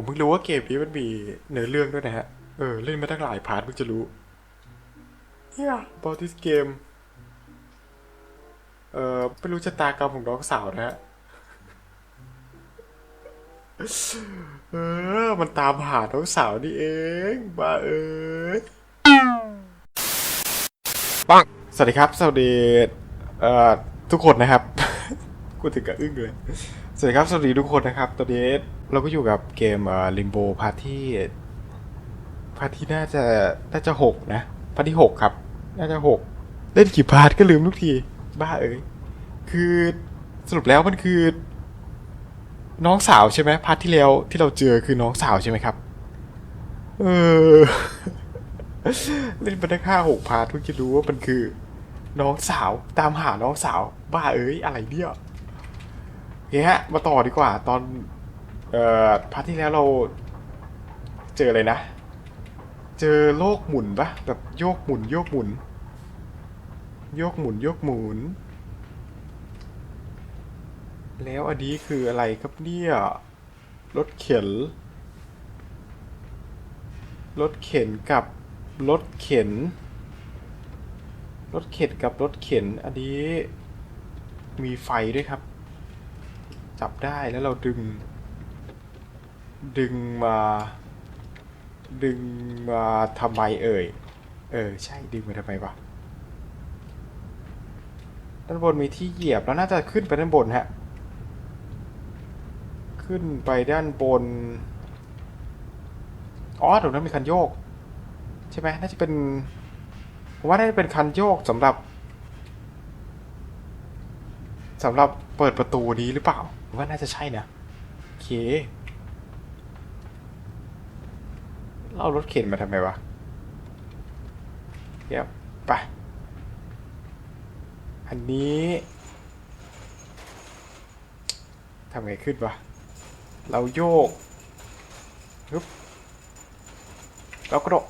ผมเพิ่งรู้ว่าเกมนี้มันมีเนื้อเรื่องด้วยนะฮะ เออ เล่นมาตั้งหลายพาร์ทเพิ่งจะรู้เฮีย about this game เออไม่รู้ชะตากรรมของน้องสาวนะฮะ เออ มันตามหาน้องสาวนี่เองบ้าเอ้ยปังสวัสดีครับ สวัสดี เอ่อ ทุกคนนะครับ กูถึงกับอึ้งเลย สวัสดีครับ สวัสดีทุกคนนะครับ ตอนนี้เราก็อยู่กับเกมเอ่อลิมโบพาร์ทที่พาร์ทที่น่าจะน่าจะหกนะพาร์ทที่หกครับ น่าจะหกเล่นกี่พาร์ทก็ลืมทุกที บ้าเอ้ยคือสรุปแล้วมันคือ น้องสาวใช่ไหมพาร์ทที่แล้วที่เราเจอคือน้องสาวใช่ไหมครับ เออ เล่นมาได้ห้าหกพาร์ทเพิ่งจะรู้ว่ามันคือ น้องสาวตามหาน้องสาว บ้าเอ้ยอะไรเนี่ย โอเคฮะ มาต่อดีกว่า ตอน เอ่อพาร์ทที่แล้วเรา เจออะไรนะ เจอโลกหมุนปะแบบโยกหมุน โยกหมุน โยกหมุน โยกหมุน แล้วอันนี้คืออะไรครับเนี่ย รถเข็น รถเข็นกับรถเข็น รถเข็นกับรถเข็น อันนี้มีไฟด้วยครับ จับได้แล้วเราดึง ดึงมา ดึงมาทำไมเอ่ย เออ ใช่ดึงมาทำไมวะด้านบนมีที่เหยียบแล้วน่าจะขึ้นไปด้านบนฮะ ขึ้นไปด้านบน อ๋อตรงนั้นมีคันโยก ใช่ไหมน่าจะเป็นผมว่าน่าจะเป็นคันโยกสำหรับสำหรับเปิดประตูนี้หรือเปล่า ว่าน่าจะใช่นะโอเคเราเอารถเข็นมาทำไมวะเดี๋ยวไป อันนี้ทำไงขึ้นวะ เราโยกฮึบเรากระโดด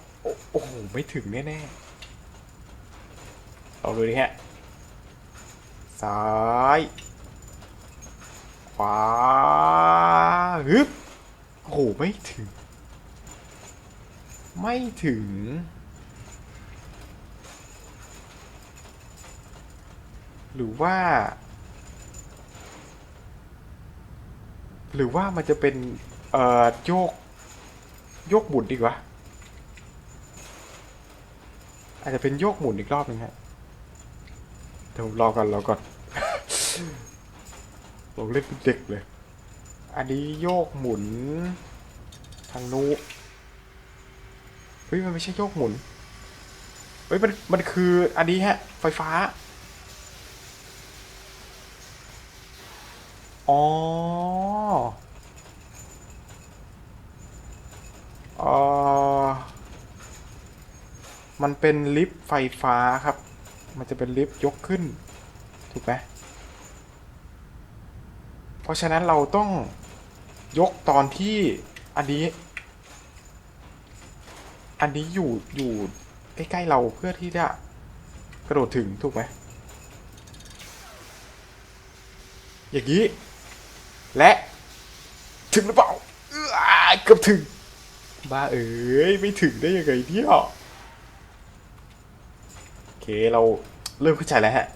โอ้โห ไม่ถึงแน่ๆลองดูดิฮะ ซ้าย วาฮึบโอ้โห ไม่ถึง ไม่ถึง หรือว่า หรือว่ามันจะเป็น เอ่อ โยก โยกหมุนดีกว่า อาจจะเป็นโยกหมุนอีกรอบนึงฮะเดี๋ยวรอก่อนรอก่อน ลงเล่นเป็นเด็กเลย อันนี้โยกหมุน ทางนู้นเฮ้ยมันไม่ใช่โยกหมุน เฮ้ยมันมันคืออันนี้ฮะ ไฟฟ้า อ๋อออมันเป็นลิฟต์ไฟฟ้าครับ มันจะเป็นลิฟต์ยกขึ้น ถูกไหม ราะฉะนั้นเราต้องยกตอนที่อันนี้ อันนี้อยู่อยู่ใกล้ๆเราเพื่อที่จะกระโดดถึงถูกไหมอย่างนี้ และถึงหรือเปล่าเออเกือบถึง บ้าเอ๋ยไม่ถึงได้ยังไงเนี่ยโอเคเราเริ่มเข้าใจแล้วฮะ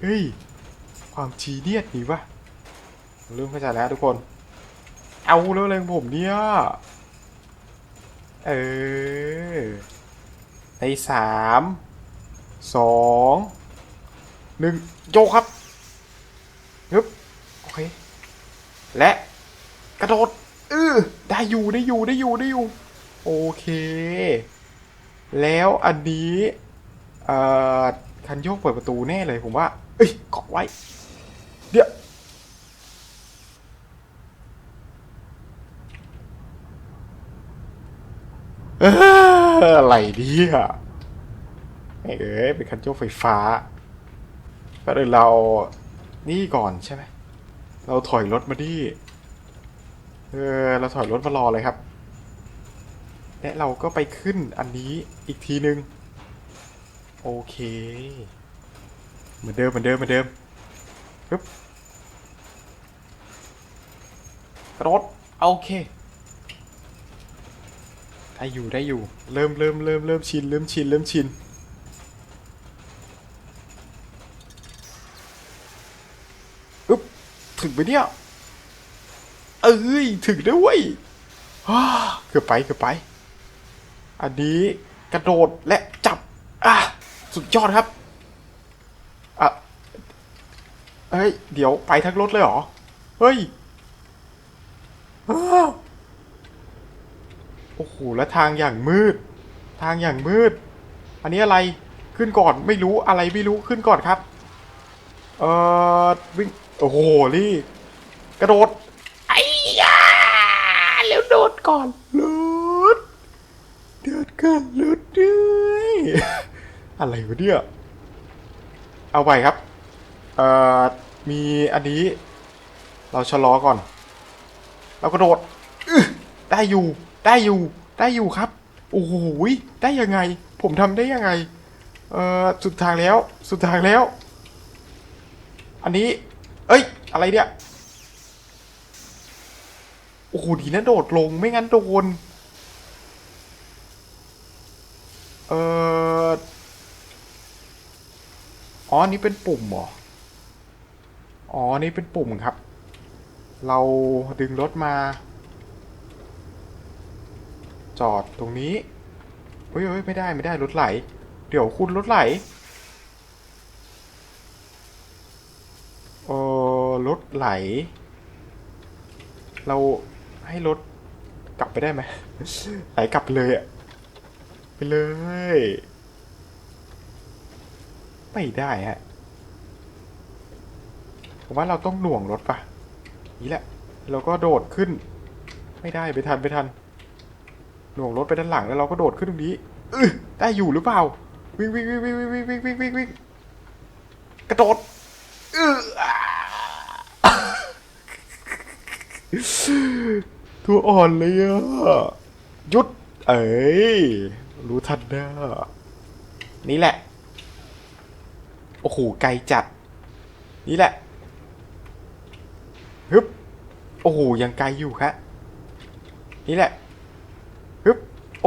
เฮ้ย ความชีเนียดนี่วะ เริ่มเข้าใจแล้วทุกคน เอาแล้วเลยผมเนี่ย เออ ในสามสองหนึ่งโยกครับฮึบโอเค และกระโดดเออได้อยู่ได้อยู่ได้อยู่ได้อยู่ โอเค แล้วอันนี้เอ่อคันโยกเปิดประตูแน่เลยผมว่า เอ้ยเกาะไว้ เดี๋ยว อะไรเนี่ยไอ้เอ้ยเป็นคันโยกไฟฟ้าก็เลยเรานี่ก่อนใช่ไหมเราถอยรถมาดิเออเราถอยรถมารอเลยครับและเราก็ไปขึ้นอันนี้อีกทีนึง โอเค เหมือนเดิมเหมือนเดิมเหมือนเดิมปึ๊บระโดดโอเค ได้อยู่ได้อยู่ เริ่มเริ่มเริ่มเริ่มชินเริ่มชินเริ่มชินอึ๊บถึงไปเนี่ย เอ้ยถึงด้วยเวยฮ่าเกือบไปเกือบไป อันนี้กระโดดและจับ อะ สุดยอดครับอะเฮ้ย เดี๋ยวไปทั้งรถเลยเหรอ เฮ้ยอ้าว โอ้โหแล้วทางอย่างมืด ทางอย่างมืด อันนี้อะไรขึ้นก่อนไม่รู้อะไรไม่รู้ขึ้นก่อนครับ เอ่อวิ่งโอ้โหนี่ กระโดดไอ้ยาแล้วโดดก่อนลุดเดือดกันลุดด้วยอะไรวะเนี่ยเอาไปครับ เอ่อ มีอันนี้ เราชะลอก่อน เรากระโดดอื้อได้อยู่ ได้อยู่ได้อยู่ครับ โอ้โหได้ยังไง ผมทำได้ยังไง เอ่อสุดทางแล้ว สุดทางแล้ว อันนี้ เอ้ย อะไรเนี่ยโอ้โหดีนะโดดลงไม่งั้นโดนเอ่ออ๋ออันนี้เป็นปุ่มเหรอ อ๋อ นี่เป็นปุ่มครับ เราดึงรถมา จอดตรงนี้เฮ้ยเฮ้ยไม่ได้ไม่ได้รถไหล เดี๋ยวคุณรถไหลเออรถไหล เราให้รถกลับไปได้ไหมไหลกลับไปเลยอะไปเลย ไม่ได้ฮะผมว่าเราต้องหน่วงรถปะนี่แหละ เราก็โดดขึ้น ไม่ได้ไปทันไปทัน หน่วงรถไปด้านหลังแล้วเราก็โดดขึ้นตรงนี้ออได้อยู่หรือเปล่า วิ่งวิ่งวิ่งวิ่งวิ่งวิ่งวิ่งวิ่งวิ่งวิ่งกระโดดเออตัวอ่อนเลยอะหยุด เอ้ยรู้ทันนะนี่แหละ โอ้โหไกลจัด นี่แหละฮึบโอ้โหยังไกลอยู่ครับนี่แหละ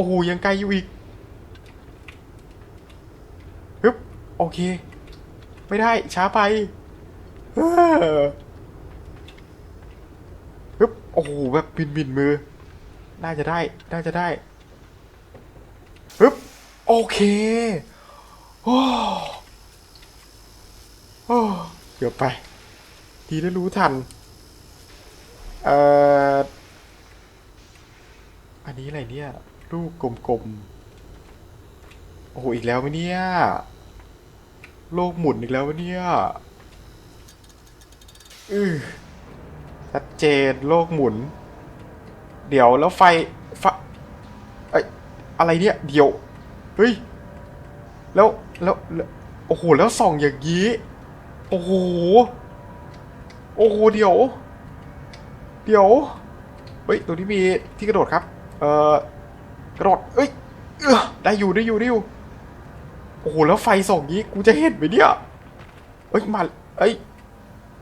อ้โหยังไกลอยู่อีกฮึบโอเค ไม่ได้ช้าไปฮึบโอ้โหแบบบินบินมือ น่าจะได้ น่าจะได้ฮึบโอเคโอ้โอ้เกือบไป ดีแล้รู้ทัน เอ่อ อันนี้อะไรเนี่ย ลูกกลมๆ โอ้โห อีกแล้วไหมเนี่ย โลกหมุนอีกแล้ววะเนี่ยอือชัดเจนโลกหมุน เดี๋ยวแล้วไฟไฟไอยอะไรเนี่ย เดี๋ยว เฮ้ยแล้วแล้วแล้วโอ้โห แล้วส่องอย่างนี้ โอ้โห โอ้โห เดี๋ยว เดี๋ยว เฮ้ย ตัวนี้มีที่กระโดดครับ เอ่อ กระโดดเอ้ยเออได้อยู่ได้อยู่ได้อยู่โอ้โหแล้วไฟส่องนี้กูจะเห็นไหมเนี่ยเอ้ยมาเอ้ย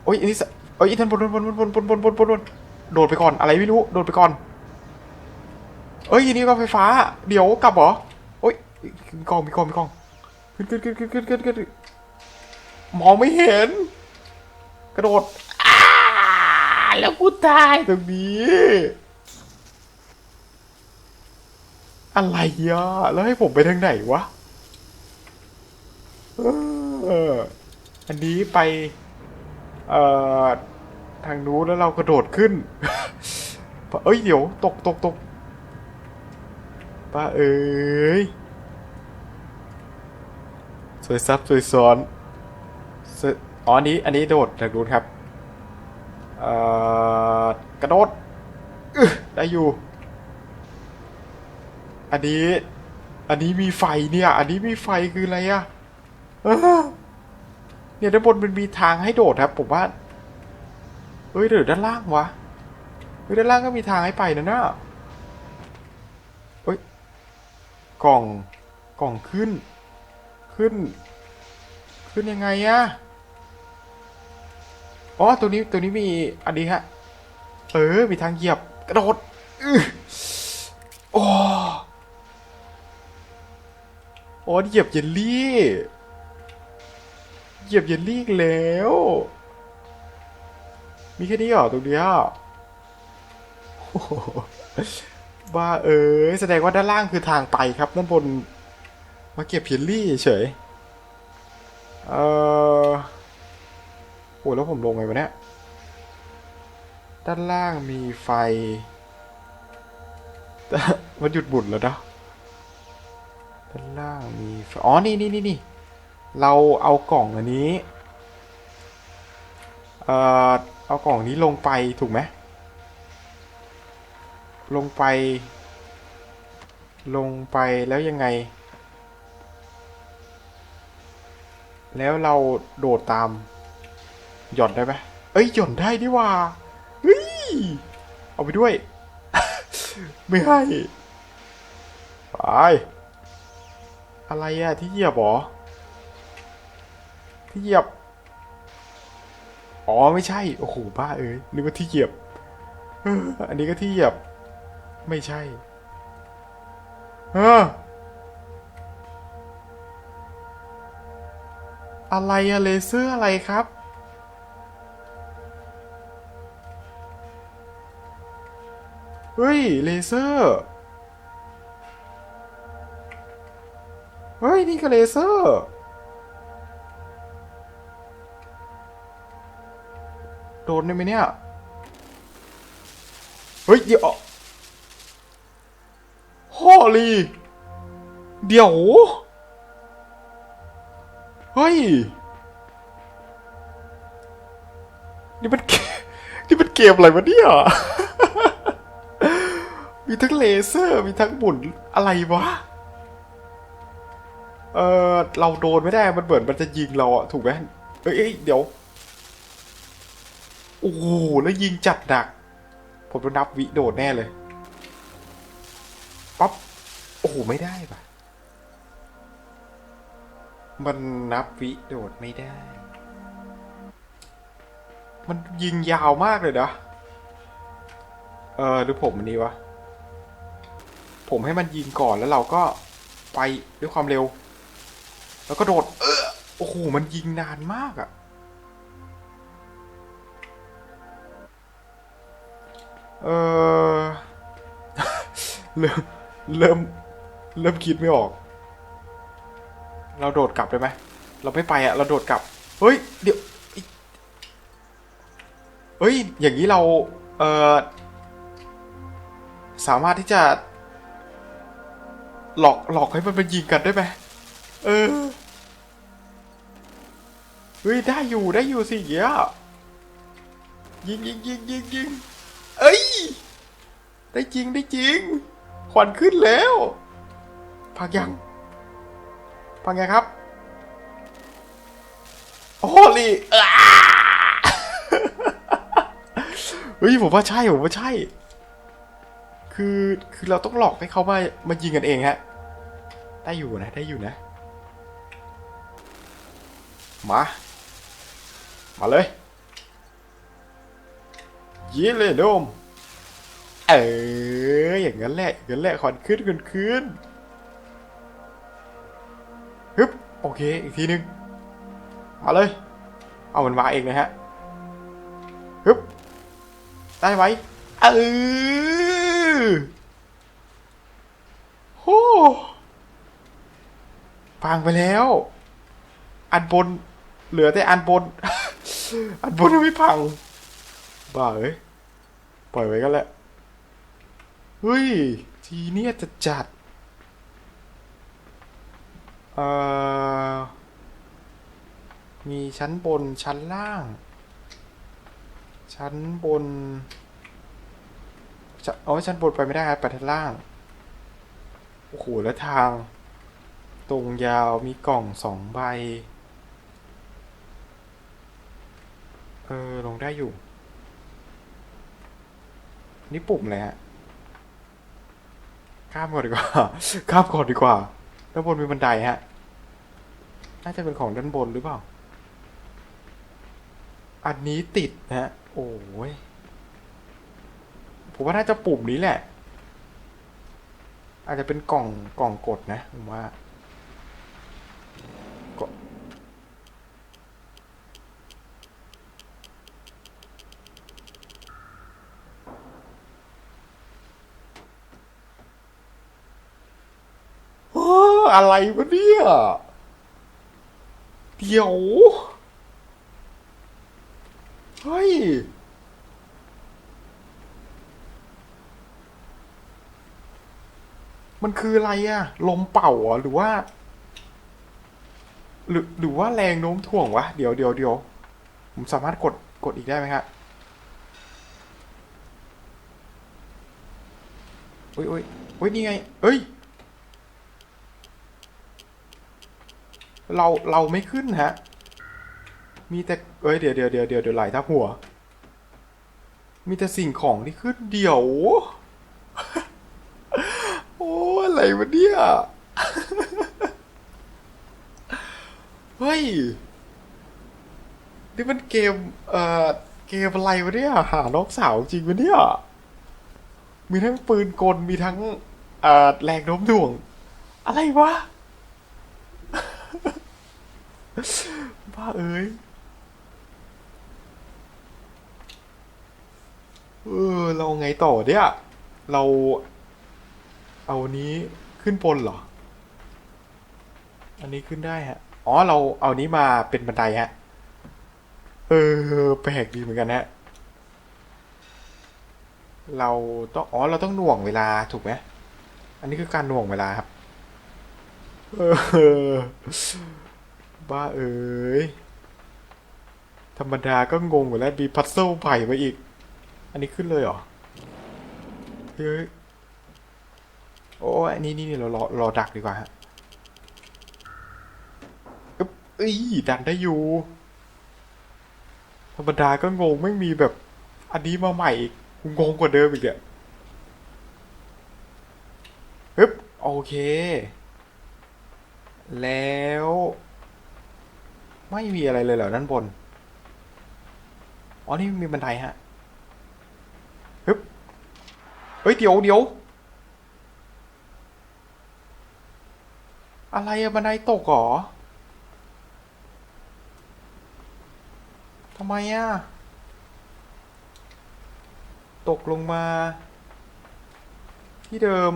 โอ้ยอันนี้สเอ้ยท่านบนบนบนบนบนบนบนบนบนโดดไปก่อนอะไรไม่รู้โดดไปก่อน เอ้ยอันนี้ก็ไฟฟ้า เดี๋ยวกลับเหรอโอ้ยมีกองมีกองมีกองขึ้นขึ้นขึ้นขึ้นขึ้นขึ้นขึ้นมองไม่เห็น กระโดดแล้วกูตายตรงนี้ อะไรอะแล้วให้ผมไปทางไหนวะเอออันนี้ไป เอ่อ ทางนู้นแล้วเรากระโดดขึ้น เอ้ย เดี๋ยว ตกตกตกป้าเอ้ยสวยซับสวยซ้อนอ๋ออันนี้ อันนี้โดดจากนู้นครับ เอ่อ กระโดดได้อยู่ อันนี้ อันนี้มีไฟเนี่ย อันนี้มีไฟคืออะไรอะเออเนี่ยด้านบนมันมีทางให้โดดครับ ผมว่าเฮ้ยหรือด้านล่างวะเฮ้ยด้านล่างก็มีทางให้ไปนะน่ะเฮ้ยกล่องกล่องขึ้น ขึ้น ขึ้นยังไงอะอ๋อตัวนี้ตัวนี้มีอันนี้ฮะ เออมีทางเหยียบกระโดดอื้อ โอ้อ๋อเหยียบเยลลี่เหยียบเยลลี่แล้ว มีแค่นี้เหรอตรงเนี้ยโอ้โหบ้าเอ้ยแสดงว่าด้านล่างคือทางไปครับด้านบน มาเก็บเยลลี่เฉยเออโอ้แล้วผมลงไงวะเนี่ยด้านล่างมีไฟแต่มันหยุดบุดแล้วนะ ด้านล่างมีอ๋อ นี่นี่นี่นี่เราเอากล่องอันนี้ เอ่อ เอากล่องนี้ลงไปถูกไหม ลงไป ลงไปแล้วยังไง แล้วเราโดดตาม หย่อนได้ไหมเอ้ย หย่อนได้ดิว่าเฮ้ย เอาไปด้วย ไม่ให้ ไป อะไรอะที่เหยียบหรอ ที่เหยียบ อ๋อไม่ใช่ โอ้โหบ้าเอ้ยนึกว่าที่เหยียบอออันนี้ก็ที่เหยียบ ไม่ใช่เอออะไรอะเลเซอร์อะไรครับ เฮ้ย เลเซอร์ เฮ้ย นี่ก็เลเซอร์ โดนได้ไหมเนี่ย เฮ้ย เดี๋ยวฮอลีเดี๋ยว เฮ้ย นี่มันนี่มันเกมอะไรวะเนี่ย มีทั้งเลเซอร์ มีทั้งหมุนอะไรวะ เออเราโดนไม่ได้ มันเหมือนมันจะยิงเราอะถูกไหมเอ้ยเดี๋ยว โอ้โห แล้วยิงจัดดัก ผมต้องนับวิโดดแน่เลย ปั๊บ โอ้โห ไม่ได้ปะมันนับวิโดดไม่ได้ มันยิงยาวมากเลยนะ เออหรือผมอันนี้วะ ผมให้มันยิงก่อนแล้วเราก็ไปด้วยความเร็ว แล้วก็โดด เออโอ้โห มันยิงนานมากอะเออเริ่ม เริ่ม เริ่มคิดไม่ออก เราโดดกลับได้ไหม เราไม่ไปอะเราโดดกลับ เฮ้ย เดี๋ยว เฮ้ย อย่างนี้เรา เออสามารถที่จะ หลอก หลอกให้มันมายิงกันได้ไหม เออ เฮ้ย ได้อยู่ได้อยู่สิเงี้ยยิงยิงยิงยิงยิงเอ้ย ได้จริงได้จริงควันขึ้นแล้ว พักยัง พักยังครับ โอ้ลีเฮ้ยผมว่าใช่ผมว่าใช่ คือคือเราต้องหลอกให้เขามามายิงกันเองฮะ ได้อยู่นะได้อยู่นะ มา มาเลยยีเลยโดม เอออย่างนั้นแหละอย่างนั้นแหละขอนขึ้นขึ้นขึ้นฮึบโอเคอีกทีหนึง มาเลย เอามันมาเองนะฮะฮึบได้ไหมเออโหฟังไปแล้ว อันบน เหลือแต่อันบน อันบนยังไม่พัง บ้าเอ้ย ปล่อยไว้กันแหละเฮ้ย ทีเนี้ยจะจัด เอ่อ มีชั้นบนชั้นล่าง ชั้นบนเอาชั้นบนไปไม่ได้ครับไปชั้นล่าง โอ้โห แล้วทาง ตรงยาวมีกล่องสองใบ เออ ลงได้อยู่ นี่ปุ่มเลยฮะ ข้ามก่อนดีกว่า ข้ามก่อนดีกว่า ด้านบนมีบันไดฮะ น่าจะเป็นของด้านบนหรือเปล่า อันนี้ติดนะฮะ โอ้ย ผมว่าน่าจะปุ่มนี้แหละ อาจจะเป็นกล่องกล่องกดนะผมว่า อะไรวะเนี่ยเดี๋ยวเฮ้ยมันคืออะไรอะลมเป่าเหรอหรือว่า หรือหรือว่าแรงโน้มถ่วงวะ เดี๋ยวเดี๋ยวเดี๋ยวผมสามารถกดกดอีกได้ไหมครับอุ้ยอุ้ยอุ้ยนี่ไงเอ้ย เราเราไม่ขึ้นฮะ มีแต่เอ้ยเดี๋ยวเดี๋ยวเดี๋ยวเดี๋ยวเดี๋ยวไหลทับหัว มีแต่สิ่งของที่ขึ้นเดี๋ยว โอ้อะไรวะเนี่ย เฮ้ย นี่มันเกม เอ่อ เกมอะไรวะเนี่ย หาน้องสาวจริงวะเนี่ย มีทั้งปืนกล มีทั้ง เอ่อ แรงโน้มถ่วง อะไรวะ บ้าเอ้ยเออเราไงต่อเนี่ย เราเอานี้ขึ้นบนเหรอ อันนี้ขึ้นได้ฮะ อ๋อ เราเอานี้มาเป็นบันไดฮะ เออ แปลกดีเหมือนกันฮะ เราต้อง อ๋อ เราต้องหน่วงเวลาถูกไหม อันนี้คือการหน่วงเวลาครับ เออ บ้าเอ้ยธรรมดาก็งงอยู่แล้วมีพัซเซิลใหม่มาอีก อันนี้ขึ้นเลยเหรอ เฮ้ย โอ้อันนี้นี่นี่เรารอรอดักดีกว่าฮะอึ๊บเอ้ยดันได้อยู่ ธรรมดาก็งงไม่มีแบบ อันนี้มาใหม่อีกงงกว่าเดิมอีกเนี่ยฮึบโอเค แล้ว ไม่มีอะไรเลยเหรอด้านบน อ๋อ นี่มีบันไดฮะฮึบเฮ้ย เดี๋ยวเดี๋ยวอะไรอะบันไดตกหรอทำไมอะตกลงมา ที่เดิม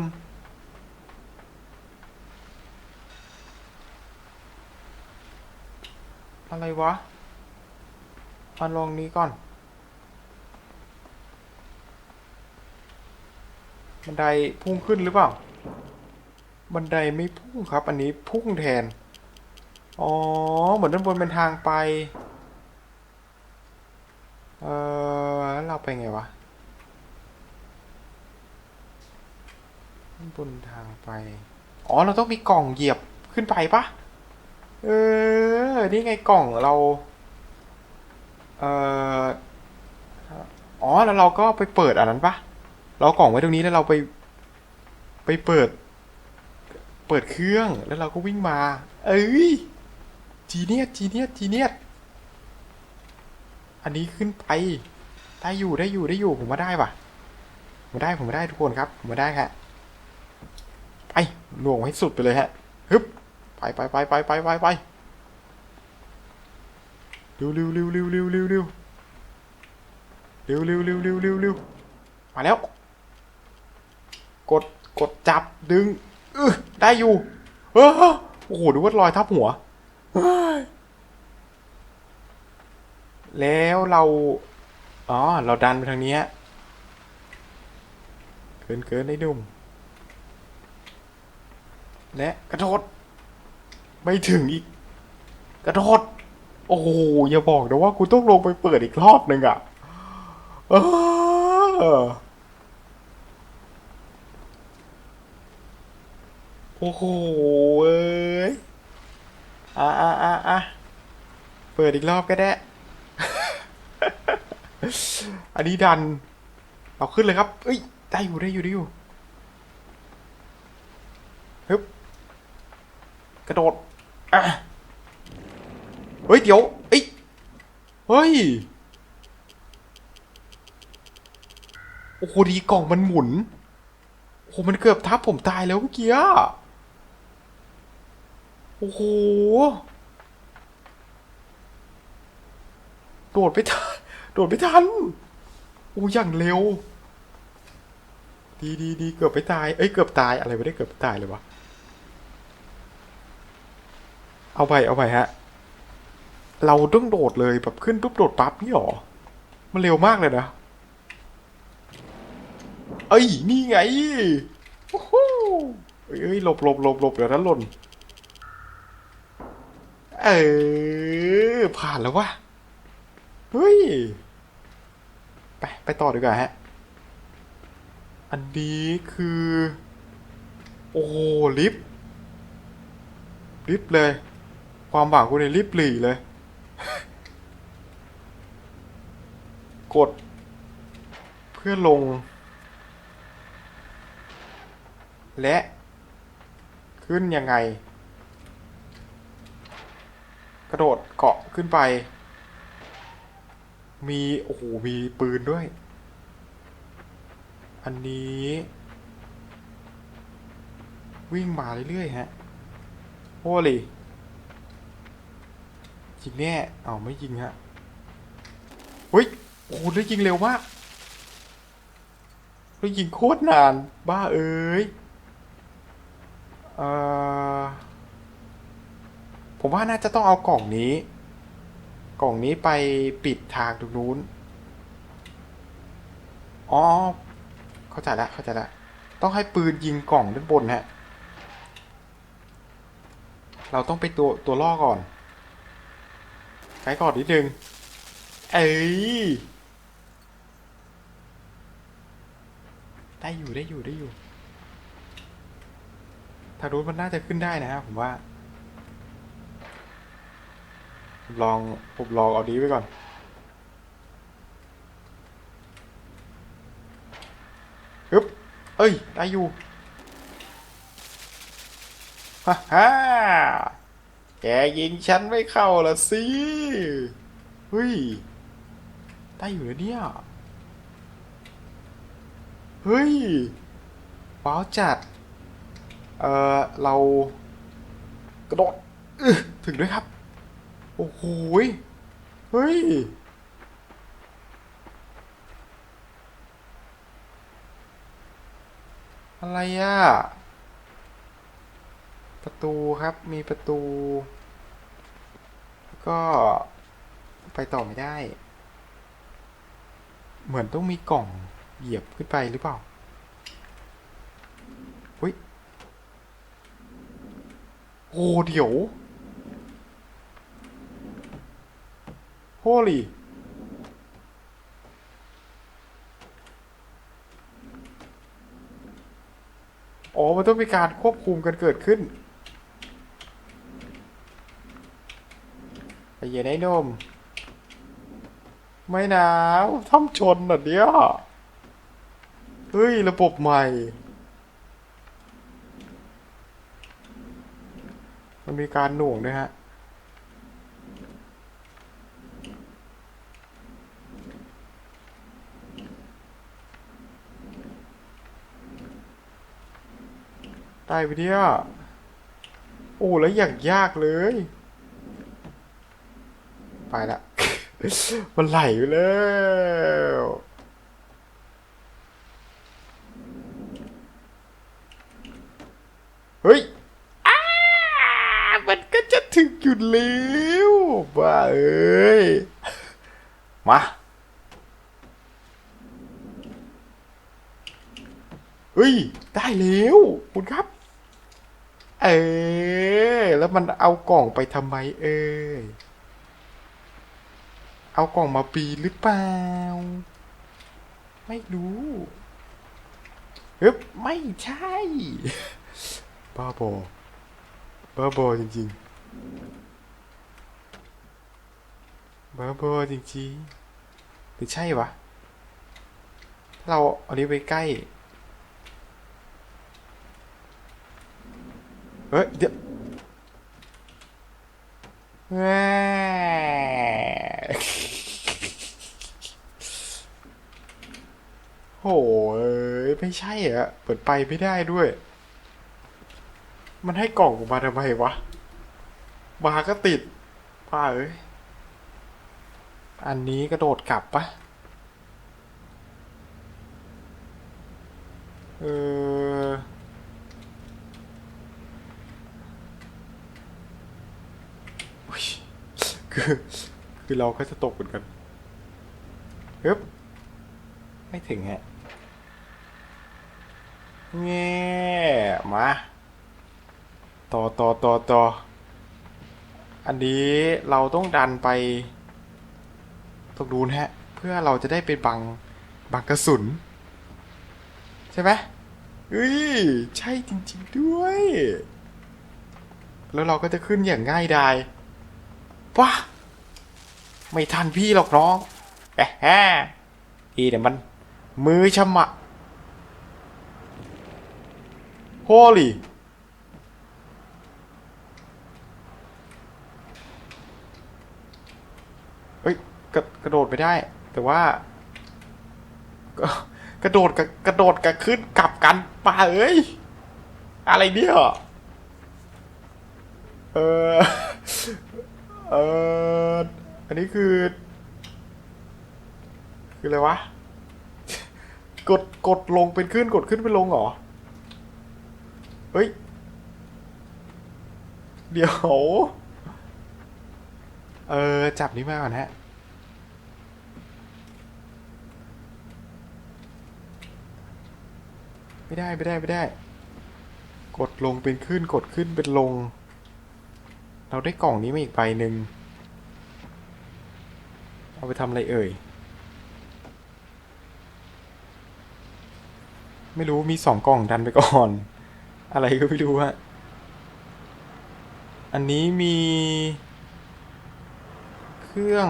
อะไรวะมาลองนี้ก่อน บันไดพุ่งขึ้นหรือเปล่า บันไดไม่พุ่งครับ อันนี้พุ่งแทน อ๋อ เหมือนด้านบนเป็นทางไป เออแล้วเราไปไงวะด้านบนทางไป อ๋อ เราต้องมีกล่องเหยียบขึ้นไปปะ เออ นี่ไงกล่องเรา เอออ๋อ แล้วเราก็ไปเปิดอันนั้นปะเรากล่องไว้ตรงนี้แล้วเราไป ไปเปิด เปิดเครื่อง แล้วเราก็วิ่งมา เอ้ย จีเนียสจีเนียสจีเนียสอันนี้ขึ้นไป ได้อยู่ได้อยู่ได้อยู่ ผมมาได้ปะผมมาได้ผมมาได้ทุกคนครับ ผมมาได้ฮะ ไปหน่วงให้สุดไปเลยฮะ ไปไปไปไปไปไปไปเร็วเร็วเร็วเร็วเร็วเร็วเร็วเร็วเร็วเร็วเร็วเร็วเร็วมาแล้ว กดกดจับดึงเออได้อยู่เออโอ้โหดูว่ารอยทับหัว แล้วเราอ๋อเราดันไปทางนี้เกินเกินไอ้หนุ่มและกระโดด ไม่ถึงอีก กระโดดโอ้โหอย่าบอกนะว่ากูต้องลงไปเปิดอีกรอบหนึ่งอะโอ้โหเอ้ยอะอะอะอะเปิดอีกรอบก็ได้ อันนี้ดัน เอาขึ้นเลยครับ เอ้ย ได้อยู่ได้อยู่ได้อยู่ฮึบกระโดด เฮ้ย เดี๋ยวเอ้ยเฮ้ย โอ้โหดีกล่องมันหมุน โอ้โหมันเกือบทับผมตายแล้วเมื่อกี้โอ้โห โดดไปทัน โดดไปทัน โอ้อย่างเร็ว ดีดีดีเกือบไปตาย เอ้ย เกือบตาย อะไรไม่ได้เกือบตายเลยวะ เอาไปเอาไปฮะ เราต้องโดดเลยแบบขึ้นปุ๊บโดดปั๊บนี่หรอ มันเร็วมากเลยนะ เอ้ย นี่ไง โอ้โหเอ้ยหลบหลบหลบหลบเดี๋ยวนั้นหล่น เออ ผ่านแล้ววะเฮ้ย ไป ไปต่อดีกว่าฮะ อันนี้คือ โอ้ลิฟต์ลิฟต์เลย ความหวังกูในลิฟต์หลีเลย กด เพื่อลง และ ขึ้นยังไง กระโดดเกาะขึ้นไป มี โอ้โห มีปืนด้วย อันนี้ วิ่งมาเรื่อยๆฮะโอ้เล ยิงแน่เอาไม่ยิงฮะเฮ้ยโอ้โหแล้ยิงเร็วมากแล้วยิงโคตรนาน บ้าเอ้ยเออผมว่าน่าจะต้องเอากล่องนี้ กล่องนี้ไปปิดทางตรงนู้นอ๋อเข้าใจล้วเข้าใจล้วต้องให้ปืนยิงกล่องด้านบนฮะ เราต้องไปตัวตัวล่อก่อน ไกด์ก่อนนิดนึง เอ้ย ได้อยู่ได้อยู่ได้อยู่ทางนู้นมันน่าจะขึ้นได้นะฮะผมว่า ผมลองผมลองเอาดีไว้ก่อน ฮึบ เอ้ย ได้อยู่ ฮ่าฮ่า แกยิงฉันไม่เข้าละสิเฮ้ยได้อยู่แล้วเนี่ย เฮ้ยว้าวจัด เออเรากระโดดอึ๊ะถึงด้วยครับ โอ้โหเฮ้ย อะไรอะ ประตูครับมีประตู ก็ไปต่อไม่ได้ เหมือนต้องมีกล่องเหยียบขึ้นไปหรือเปล่าเฮ้ยโอ้เดี๋ยวโฮลี่อ๋อ มันต้องมีการควบคุมกันเกิดขึ้น ไปเย็นไอ้นม ไม่นะทำชนอะเนี้ยเฮ้ย ระบบใหม่ มันมีการหน่วงด้วยฮะได้ไปเนี่ยโอ้ แล้วอย่างยากเลย ไปละ มันไหลไปแล้วเฮ้ยมันก็จะถึงอยู่แล้วบ้าเอ้ย มาเฮ้ย ได้แล้วคุณครับ เออแล้วมันเอากล่องไปทำไมเอ้ย เอากล่องมาปีหรือเปล่า ไม่รู้เอ๊บไม่ใช่บ้าบอบ้าบอจริงๆบ้าบอจริงๆหรือใช่วะถ้าเราเอานี้ไปใกล้เฮ้ยเดี๋ยว โหยไม่ใช่อะเปิดไปไม่ได้ด้วย มันให้กล่องออกมาทำไมวะ มาก็ติดป้าเอ้ย อันนี้กระโดดกลับปะเออ คือ คือเราก็จะตกเหมือนกันฮึบไม่ถึงฮะแง่มา ต่อต่อต่อต่ออันนี้เราต้องดันไปตรงนู้นฮะ เพื่อเราจะได้ไปบัง บังกระสุน ใช่ไหมเฮ้ย ใช่จริง ๆ ด้วย แล้วเราก็จะขึ้นอย่างง่ายดาย ว้าไม่ทันพี่หรอกน้องแอะแฮะอีเนี่ยมัน มือชะมะโฮลี่เฮ้ยกระกระโดดไปได้ แต่ว่าก็กระโดดกับกระโดดกับขึ้นกลับกันป่าเอ้ย อะไรเนี่ยเออ เอออันนี้คือ คืออะไรวะ กดกดลงเป็นขึ้นกดขึ้นเป็นลงเหรอ เฮ้ย เดี๋ยว เออ จับนี้มาก่อนฮะไม่ได้ไม่ได้ไม่ได้ กดลงเป็นขึ้นกดขึ้นเป็นลง เราได้กล่องนี้มาอีกใบหนึ่ง เอาไปทำอะไรเอ่ย ไม่รู้มีสองกล่องดันไปก่อน อะไรก็ไม่รู้ฮะ อันนี้มี เครื่อง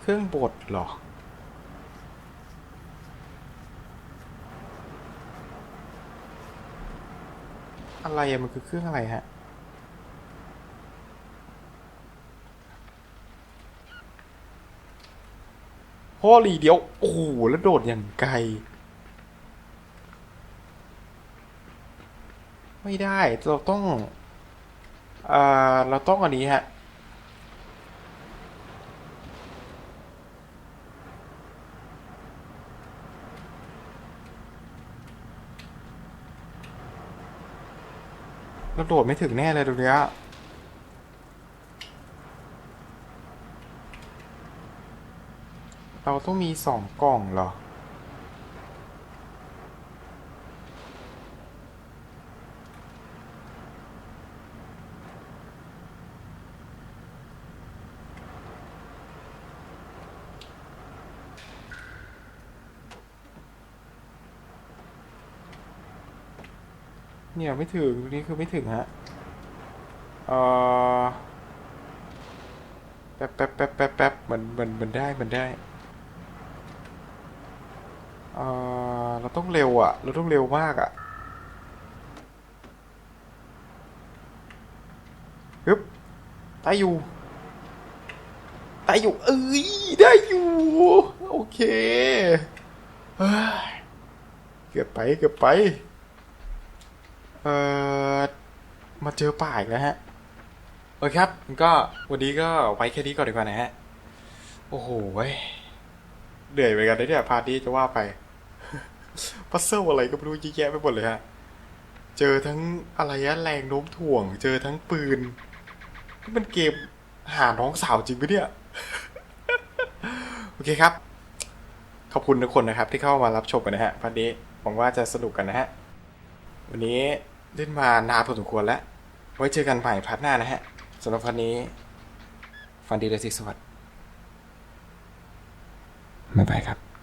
เครื่องบดเหรอ อะไรอะมันคือเครื่องอะไรฮะโฮลีเดียว โอ้โห แล้วโดดอย่างไกล ไม่ได้ เราต้อง อ่า เราต้องอันนี้ฮะ โดดไม่ถึงแน่เลยตรงเนี้ยเราต้องมีสองกล่องเหรอ เนี่ยไม่ถึงตรงนี้คือไม่ถึงฮะเออแป๊บแป๊บแป๊บแป๊บแป๊บมันมันมันได้มันได้เออเราต้องเร็วอะ เราต้องเร็วมากอะฮึบได้อยู่ได้อยู่ เอ้ย ได้อยู่ โอเค เกือบไป เกือบไป เอ่อมาเจอป่าอีกแล้วฮะ โอเคครับ ก็วันนี้ก็ไว้แค่นี้ก่อนดีกว่านะฮะ โอ้โหเว้ยเหนื่อยไปกันนะเนี่ยพาร์ทนี้จะว่าไปพัซเซิลอะไรก็ไม่รู้เยอะแยะไปหมดเลยฮะ เจอทั้งอะไระแรงโน้มถ่วง เจอทั้งปืนนี่มันเกมหาน้องสาวจริงปะเนี่ย โอเคครับ ขอบคุณทุกคนนะครับ ที่เข้ามารับชมกันนะฮะพาร์ทนี้หวังว่าจะสนุกกันนะฮะ วันนี้ เล่นมานานพอสมควรแล้ว ไว้เจอกันใหม่พาร์ทหน้านะฮะสำหรับวันนี้ ฟันดีเลยสิสวัสดีบ๊ายบายครับ